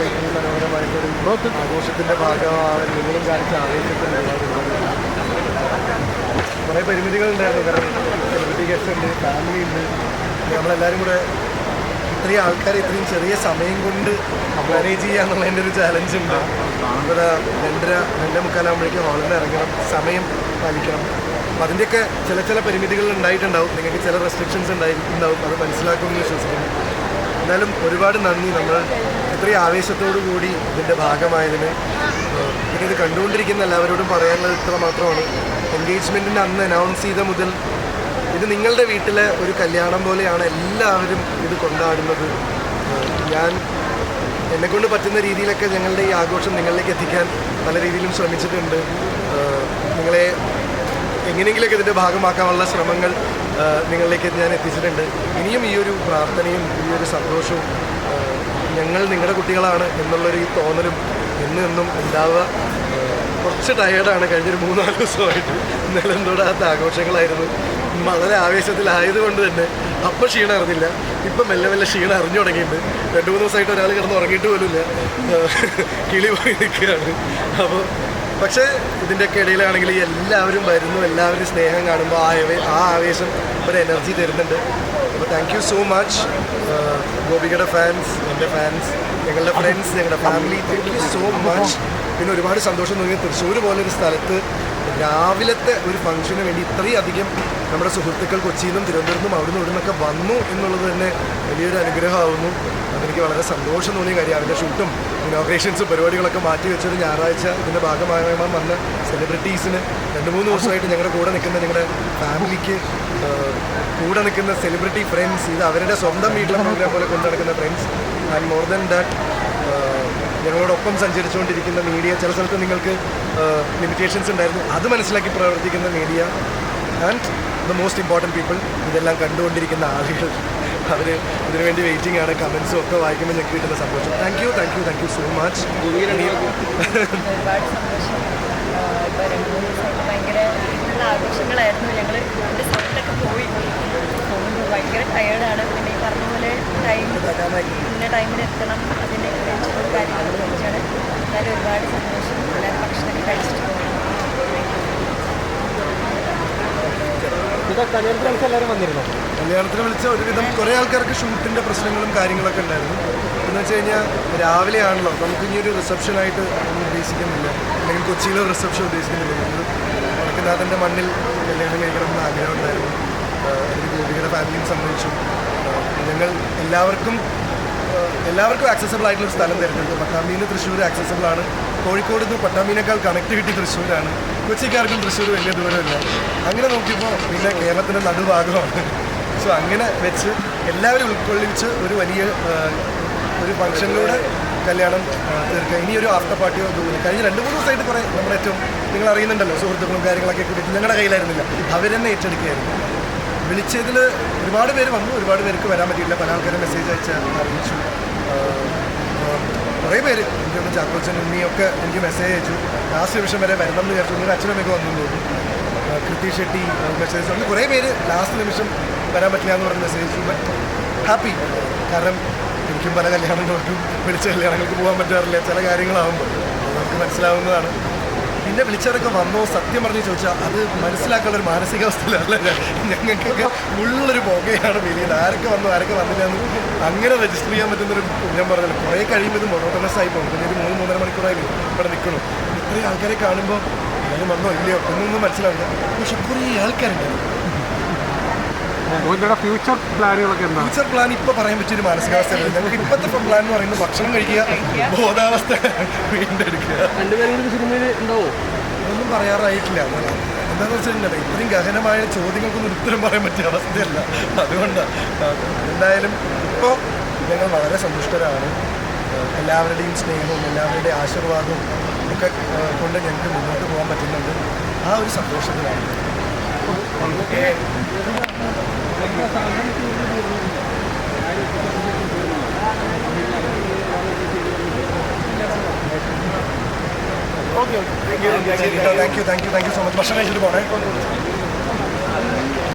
പോലെ ഇത്രയും മനോഹരമായിട്ടൊരു ആഘോഷത്തിന്റെ ഭാഗമാണ് നിങ്ങളും കാണിച്ച ഒരുപാട് കുറേ പരിമിതികളുണ്ടായിരുന്നു. കാരണം സെലിബ്രിറ്റി ഗസ്റ്റ് ഉണ്ട് ഫാമിലി ഉണ്ട്. നമ്മളെല്ലാവരും കൂടെ ഇത്രയും ആൾക്കാർ ഇത്രയും ചെറിയ സമയം കൊണ്ട് മാനേജ് ചെയ്യുക എന്നുള്ളതിന്റെ ഒരു ചാലഞ്ച് ഉണ്ട്. ഇവിടെ രണ്ടര രണ്ടേ മുക്കാലാകുമ്പോഴേക്കും ഹാളിൽ ഇറങ്ങണം. സമയം പാലിക്കണം. അപ്പം അതിന്റെയൊക്കെ ചില ചില പരിമിതികൾ ഉണ്ടായിട്ടുണ്ടാവും. നിങ്ങൾക്ക് ചില റെസ്ട്രിക്ഷൻസ് ഉണ്ടായിട്ടുണ്ടാവും അത് മനസ്സിലാക്കുമെന്ന് വിശ്വസിക്കുന്നു. എന്നാലും ഒരുപാട് നന്ദി. നമ്മൾ ഇത്രയും ആവേശത്തോടു കൂടി ഇതിന്റെ ഭാഗമായതിന്. പിന്നെ ഇത് കണ്ടുകൊണ്ടിരിക്കുന്ന എല്ലാവരോടും പറയാനുള്ളത് ഇത്ര മാത്രമാണ്. എൻഗേജ്മെന്റിന്റെ അന്ന് അനൗൺസ് ചെയ്ത മുതൽ ഇത് നിങ്ങളുടെ വീട്ടിലെ ഒരു കല്യാണം പോലെയാണ് എല്ലാവരും ഇത് കൊണ്ടാടുന്നത്. ഞാൻ എന്നെക്കൊണ്ട് പറ്റുന്ന രീതിയിലൊക്കെ ഞങ്ങളുടെ ഈ ആഘോഷം നിങ്ങളിലേക്ക് എത്തിക്കാൻ പല രീതിയിലും ശ്രമിച്ചിട്ടുണ്ട്. നിങ്ങളെ എങ്ങനെയെങ്കിലൊക്കെ ഇതിന്റെ ഭാഗമാക്കാനുള്ള ശ്രമങ്ങൾ നിങ്ങളിലേക്ക് ഞാൻ എത്തിച്ചിട്ടുണ്ട്. ഇനിയും ഈ ഒരു പ്രാർത്ഥനയും ഈ ഒരു സന്തോഷവും ഞങ്ങൾ നിങ്ങളുടെ കുട്ടികളാണ് എന്നുള്ളൊരു ഈ തോന്നലും എന്നും എന്നും ഉണ്ടാവുക. കുറച്ച് ടയേർഡാണ് കഴിഞ്ഞൊരു മൂന്നാൽ ദിവസമായിട്ട് നിലന്തോടാത്ത ആഘോഷങ്ങളായിരുന്നു. വളരെ ആവേശത്തിലായതുകൊണ്ട് തന്നെ അപ്പം ക്ഷീണം അറിഞ്ഞില്ല. ഇപ്പം മെല്ലെ മെല്ലെ ക്ഷീണം അറിഞ്ഞു തുടങ്ങിയിട്ടുണ്ട്. രണ്ട് മൂന്ന് ദിവസമായിട്ട് ഒരാൾ കിടന്ന് ഉറങ്ങിയിട്ട് പോലുമില്ല. കിളി പോയി നിൽക്കുകയാണ്. അപ്പോൾ പക്ഷേ ഇതിന്റെയൊക്കെ ഇടയിലാണെങ്കിൽ എല്ലാവരും വരുന്നു എല്ലാവരും സ്നേഹം കാണുമ്പോൾ ആ ആ ആവേശം ഒരു എനർജി തരുന്നുണ്ട്. അപ്പോൾ താങ്ക് യു സോ മച്ച് ഗോപികയുടെ ഫാൻസ് എന്റെ ഫാൻസ് ഞങ്ങളുടെ ഫ്രണ്ട്സ് ഞങ്ങളുടെ family thank you so much പിന്നെ ഒരുപാട് സന്തോഷം തോന്നിയ തൃശ്ശൂർ പോലൊരു സ്ഥലത്ത് രാവിലത്തെ ഒരു ഫംഗ്ഷന് വേണ്ടി ഇത്രയും അധികം നമ്മുടെ സുഹൃത്തുക്കൾ കൊച്ചിയിൽ നിന്നും തിരുവനന്തപുരത്ത് നിന്നും അവിടെ നിന്നൊക്കെ വന്നു എന്നുള്ളത് തന്നെ വലിയൊരു അനുഗ്രഹമാവുന്നു. അതെനിക്ക് വളരെ സന്തോഷം തോന്നിയ കാര്യം അവന്റെ ഷൂട്ടും ഇനോഗ്രേഷൻസും പരിപാടികളൊക്കെ മാറ്റി വെച്ചത് ഞായറാഴ്ച ഇതിന്റെ ഭാഗമായി വന്ന സെലിബ്രിറ്റീസിന് രണ്ട് മൂന്ന് ദിവസമായിട്ട് ഞങ്ങളുടെ കൂടെ നിൽക്കുന്ന ഞങ്ങളുടെ ഫാമിലിക്ക് കൂടെ നിൽക്കുന്ന സെലിബ്രിറ്റി ഫ്രണ്ട്സ് ഇത് അവരുടെ സ്വന്തം വീട്ടിലെ പ്രോഗ്രാം പോലെ കൊണ്ടു നടക്കുന്ന friends and more than that ഞങ്ങളോടൊപ്പം സഞ്ചരിച്ചുകൊണ്ടിരിക്കുന്ന മീഡിയ ചില സ്ഥലത്ത് നിങ്ങൾക്ക് ലിമിറ്റേഷൻസ് ഉണ്ടായിരുന്നു. അത് മനസ്സിലാക്കി പ്രവർത്തിക്കുന്ന media and the most important people ഇതെല്ലാം കണ്ടുകൊണ്ടിരിക്കുന്ന ആളുകൾ. അവർ ഇതിനുവേണ്ടി വെയിറ്റിംഗ് ആണ്. കമൻസും ഒക്കെ വായിക്കുമ്പോൾ ഞങ്ങൾക്ക് കിട്ടുന്ന സന്തോഷം. Thank you thank you thank you so much ആഘോഷങ്ങളായിരുന്നു. ഞങ്ങൾ എന്റെ സ്ഥലത്തൊക്കെ പോയി. പോകുമ്പോൾ ഭയങ്കര ടയേർഡാണ് പിന്നെ ഈ പറഞ്ഞ പോലെ ഇന്ന ടൈമിൽ എത്തണം അതിന്റെ ടെൻഷനും കാര്യങ്ങളും വെച്ചാണ് എന്നാലും ഒരുപാട് സന്തോഷം. എല്ലാവരും ഭക്ഷണമൊക്കെ കഴിച്ചിട്ട് കല്യാണത്തിന് എല്ലാവരും വന്നിരുന്നു? കല്യാണത്തിന് വിളിച്ച ഒരുവിധം കുറേ ആൾക്കാർക്ക് ഷൂട്ടിന്റെ പ്രശ്നങ്ങളും കാര്യങ്ങളൊക്കെ ഉണ്ടായിരുന്നു. എന്ന് വെച്ച് കഴിഞ്ഞാൽ രാവിലെയാണല്ലോ നമുക്ക് ഇനി ഒരു റിസപ്ഷനായിട്ട് ഒന്നും ഉദ്ദേശിക്കുന്നില്ല. അല്ലെങ്കിൽ കൊച്ചിയിലെ റിസപ്ഷൻ ഉദ്ദേശിക്കുന്നില്ല. നമ്മൾ വടക്കുന്നാഥന്റെ മണ്ണിൽ കല്യാണം കഴിക്കണം എന്ന് ആഗ്രഹം ഉണ്ടായിരുന്നു. എനിക്ക് ഗോപികയുടെ ഫാമിലിയും ആഹ് ഞങ്ങൾ എല്ലാവർക്കും എല്ലാവർക്കും ആക്സസബിൾ ആയിട്ടുള്ള സ്ഥലം തരുന്നുണ്ട്. പട്ടാമ്പിയിൽ തൃശ്ശൂർ ആക്സസബിൾ ആണ്. കോഴിക്കോട് നിന്ന് പട്ടാമ്പിനേക്കാൾ കണക്ടിവിറ്റി തൃശ്ശൂരാണ്. കൊച്ചിക്കാർക്കും തൃശ്ശൂർ വലിയ ദൂരമില്ല. അങ്ങനെ നോക്കിയപ്പോൾ പിന്നെ കേരളത്തിന്റെ നടുഭാഗമാണ്. സോ അങ്ങനെ വെച്ച് എല്ലാവരും ഉൾക്കൊള്ളിച്ച് ഒരു വലിയ ഒരു ഫംഗ്ഷനിലൂടെ കല്യാണം തീർക്കുക. ഇനി ഒരു ആഫ്റ്റർ പാർട്ടിയോ ഒന്നുമില്ല കഴിഞ്ഞ രണ്ട് മൂന്ന് ദിവസമായിട്ട് കുറേ നമ്മുടെ ഏറ്റവും നിങ്ങൾ അറിയുന്നുണ്ടല്ലോ സുഹൃത്തുക്കളും കാര്യങ്ങളൊക്കെ കൂടിയിട്ട് ഞങ്ങളുടെ കയ്യിലായിരുന്നില്ല. അവരെന്നെ ഏറ്റെടുക്കുകയായിരുന്നു. വിളിച്ചതിൽ ഒരുപാട് പേര് വന്നു ഒരുപാട് പേർക്ക് വരാൻ പറ്റിയില്ല. പല ആൾക്കാരും മെസ്സേജ് അയച്ച് അറിയിച്ചു. കുറേ പേര് എനിക്കൊന്ന് ചാക്കോച്ചൻ ഉണ്ണിയൊക്കെ എനിക്ക് മെസ്സേജ് അയച്ചു. ലാസ്റ്റ് നിമിഷം വരെ വരണം എന്ന് വിചാരിച്ചു. ഒരു അച്ഛനമ്മയൊക്കെ വന്നു തോന്നുന്നു. കൃതി ഷെട്ടി മെസ്സേജ് അങ്ങനെ കുറേ പേര് ലാസ്റ്റ് നിമിഷം വരാൻ പറ്റില്ല എന്ന് പറഞ്ഞ് മെസ്സേജ് അയച്ചു. ബട്ട് ഹാപ്പി കാരണം എനിക്കും പല കല്യാണങ്ങൾക്കും വിളിച്ച കല്യാണങ്ങൾക്ക് പോകാൻ പറ്റാറില്ല. ചില കാര്യങ്ങളാകുമ്പോൾ അത് നമുക്ക് മനസ്സിലാവുന്നതാണ്. പിന്നെ വിളിച്ചവരൊക്കെ വന്നോ? സത്യം പറഞ്ഞ് ചോദിച്ചാൽ അത് മനസ്സിലാക്കാനുള്ള ഒരു മാനസികാവസ്ഥയിലല്ല ഞാൻ. ഞങ്ങൾക്കൊക്കെ ഉള്ളൊരു പുകയാണ് വലിയത് ആരൊക്കെ വന്നു ആരൊക്കെ വന്നില്ല എന്ന് അങ്ങനെ രജിസ്റ്റർ ചെയ്യാൻ പറ്റുന്നൊരു ഞാൻ പറഞ്ഞത് കുറേ കഴിയുമ്പോൾ ഇത് മൊറോട്ടനസ് ആയി പോകും. പിന്നെ ഒരു മൂന്ന് മൂന്നര മണിക്കൂറായി ഇവിടെ നിൽക്കണം ഇത്രയും ആൾക്കാരെ കാണുമ്പോൾ എല്ലാവരും വന്നോ ഇല്ലയോ എന്നൊന്നും മനസ്സിലാവില്ല. പക്ഷെ കുറേ ആൾക്കാരുണ്ടായിരുന്നു ഫ്യൂച്ചർ പ്ലാനുകളൊക്കെ എന്താണ് ഫ്യൂച്ചർ പ്ലാൻ ഇപ്പോൾ പറയാൻ പറ്റിയൊരു മാനസികാവസ്ഥയല്ല ഞങ്ങൾക്ക് ഇപ്പോഴത്തെ പ്ലാൻ എന്ന് പറയുന്നത് ഭക്ഷണം കഴിക്കുക ബോധാവസ്ഥ വീണ്ടെടുക്കുക. രണ്ടുപേരും സിനിമയിൽ ഉണ്ടാവോ? പറയാറായിട്ടില്ല. എന്താണെന്ന് വെച്ചിട്ടുണ്ടല്ലോ ഇത്രയും ഗഹനമായ ചോദ്യങ്ങൾക്കൊന്നും ഉത്തരം പറയാൻ പറ്റിയ അവസ്ഥയല്ല. അതുകൊണ്ടാണ് എന്തായാലും ഇപ്പോൾ ഞങ്ങൾ വളരെ സന്തുഷ്ടരാണ്. എല്ലാവരുടെയും സ്നേഹവും എല്ലാവരുടെയും ആശീർവാദവും ഒക്കെ കൊണ്ട് ഞങ്ങൾക്ക് മുന്നോട്ട് പോകാൻ പറ്റുന്നുണ്ട്. ആ ഒരു സന്തോഷത്തിലാണ്. Okay. Thank you thank you thank you so much ഭക്ഷണം കഴിച്ചിട്ട് പോണേ.